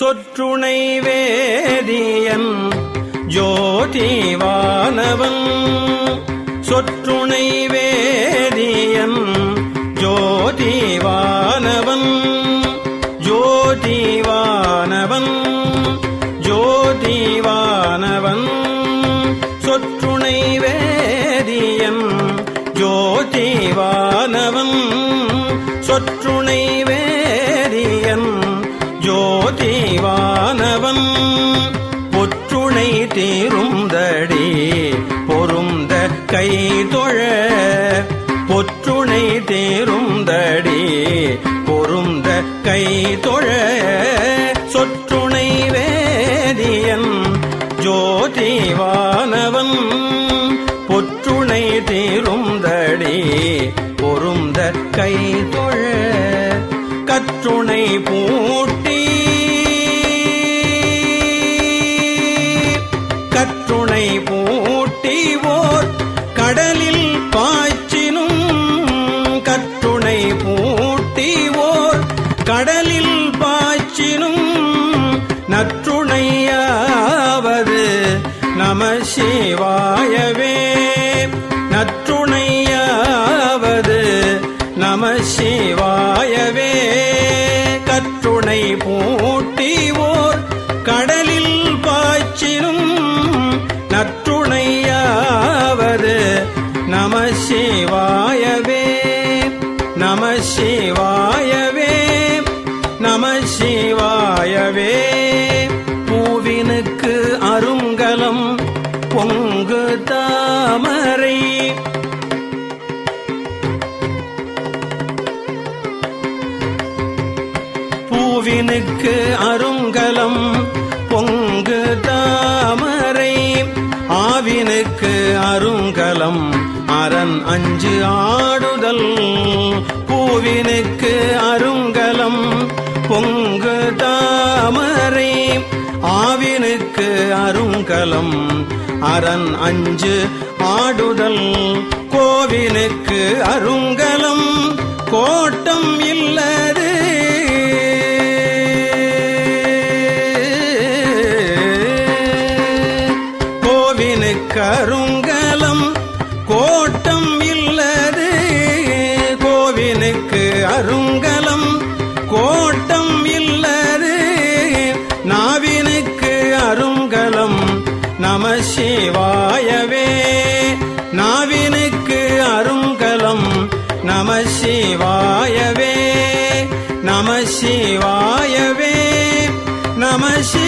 சொற்றுணை வேதியன் ஜோதிவானவன். சொற்றுணை வேதியன் ஜோதிவானவன். ஜோதிவானவன் ஜோதிவானவன். சொற்றுணை வேதியன் ஜோதி கை தொழ பொற்றுணை தேருந்தடி பொருந்த கை தொழ சொற்றுணை வேதியன் ஜோதிவானவன் பொற்றுணை தேருந்தடி பொருந்த கை தொழ கற்றுணை பூட்டி கற்றுணை பூட்டி ஓ நம சிவாயவே. நற்றுணையாவது நம பூவினுக்கு அருங்கலம் பொங்கு தாமரை. ஆவினுக்கு அருங்கலம் அரண் அஞ்சு ஆடுதல். பூவினுக்கு அருங்கலம் பொங்கு தாமரை. ஆவினுக்கு அருங்கலம் அரண் அஞ்சு ஆடுதல். கோவினுக்கு அருங்கலம் கோட்டம் நம சிவாயவே. நாவினுக்கு அருங்கலம் நம சிவாயவே. நம சிவாயவே. நம சிவ